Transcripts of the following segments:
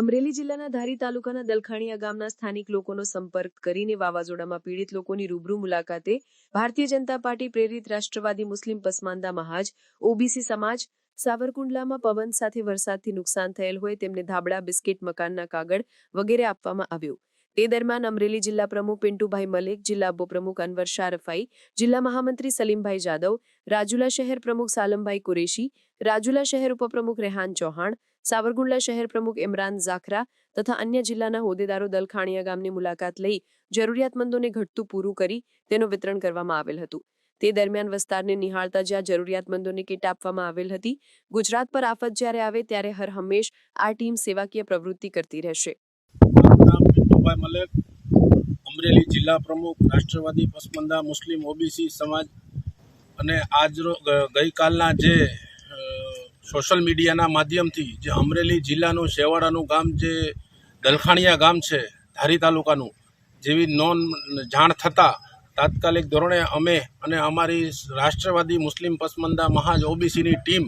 અમરેલી જિલ્લાના ધારી તાલુકાના દલખાણીયા ગામના સ્થાનિક લોકોનો સંપર્ક કરીને વાવાઝોડામાં પીડિત લોકોની રૂબરૂ મુલાકાતે ભારતીય જનતા પાર્ટી પ્રેરિત રાષ્ટ્રવાદી મુસ્લિમ પસમાંદા મહાજ, ઓબીસી સમાજ, સાવરકુંડલામાં પવન સાથે વરસાદથી નુકસાન થયેલ હોય તેમને ધાબળા બિસ્કિટ મકાનના કાગળ વગેરે આપવામાં આવ્યો. તે દરમિયાન અમરેલી જિલ્લા પ્રમુખ પિન્ટુભાઈ મલિક, જિલ્લા ઉપપ્રમુખ અનવર શાહ રફાઈ, જિલ્લા મહામંત્રી સલીમભાઈ જાદવ, રાજુલા શહેર પ્રમુખ સાલમભાઈ કુરેશી, રાજુલા શહેર ઉપપ્રમુખ રેહાન ચૌહાણ સાવરકુંડલા શહેર પ્રમુખ ઇમરાન ઝાખરા તથા અન્ય જિલ્લાના હોદ્દેદારો દલખાણીયા ગામની મુલાકાત લઈ જરૂરિયાતમંદોને ઘટતું પૂરું કરી તેનું વિતરણ કરવામાં આવેલ હતું. તે દરમિયાન વિસ્તારને નિહાળતા જ્યાં જરૂરિયાતમંદોને કીટ આપવામાં આવેલ હતી, ગુજરાત પર આફત જ્યારે આવે ત્યારે હર હંમેશ આ ટીમ સેવાકીય પ્રવૃત્તિ કરતી રહેશે. અમરેલી જિલ્લા પ્રમુખ, રાષ્ટ્રવાદી પસમંદા, મુસ્લિમ, ઓબીસી સમાજ અને આજ ગઈકાલના જે સોશિયલ મીડિયાના માધ્યમથી જે અમરેલી જિલ્લાનું શેવાડાનું ગામ જે દલખાણિયા ગામ છે, ધારી તાલુકાનું, જેવી નોન જાણ થતાં તાત્કાલિક ધોરણે અમે અને અમારી રાષ્ટ્રવાદી મુસ્લિમ પસમંદા મહાજ ઓબીસીની ટીમ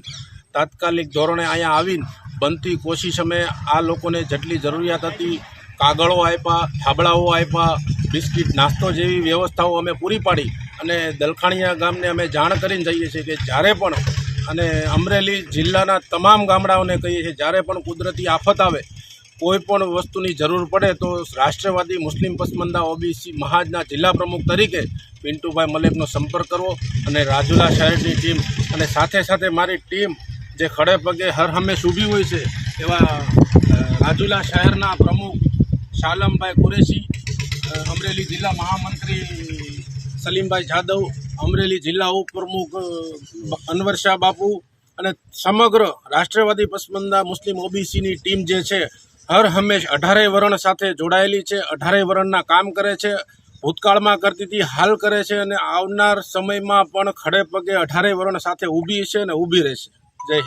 તાત્કાલિક ધોરણે અહીંયા આવીને બનતી કોશિશ અમે આ લોકોને જેટલી જરૂરિયાત હતી, કાગળો આપ્યા થાબડાઓ આપ્યા બિસ્કિટ, નાસ્તો જેવી વ્યવસ્થાઓ અમે પૂરી પાડી અને દલખાણીયા ગામને અમે જાણ કરીને જઈએ છીએ કે જ્યારે પણ અને અમરેલી જિલ્લાના તમામ ગામડાઓને કહીએ છીએ, જ્યારે પણ કુદરતી આફત આવે, કોઈ પણ વસ્તુની જરૂર પડે તો રાષ્ટ્રવાદી, મુસ્લિમ પસમંદા, ઓબીસી, મહાજના જિલ્લા પ્રમુખ તરીકે પિન્ટુભાઈ મલેકનો સંપર્ક કરવો અને રાજુલા શહેરની ટીમ અને સાથે સાથે મારી ટીમ જે ખડે પગે હર હંમેશ ઊભી હોય છે, એવા રાજુલા શહેરના પ્રમુખ શાલમભાઈ કુરેશી અમરેલી જિલ્લા મહામંત્રી સલીમભાઈ જાદવ અમરેલી જિલ્લા ઉપપ્રમુખ અનવરશાહ બાપુ અને સમગ્ર રાષ્ટ્રવાદી પસમંદા મુસ્લિમ ઓબીસીની ટીમ જે છે, હર હંમેશ અઢારેય વરણ સાથે જોડાયેલી છે અઢારેય વરણના કામ કરે છે, ભૂતકાળમાં કરતી હતી, હાલ કરે છે અને આવનાર સમયમાં પણ ખડે પગે અઢારેય વરણ સાથે ઊભી છે અને ઊભી રહેશે. જય હિન્દ.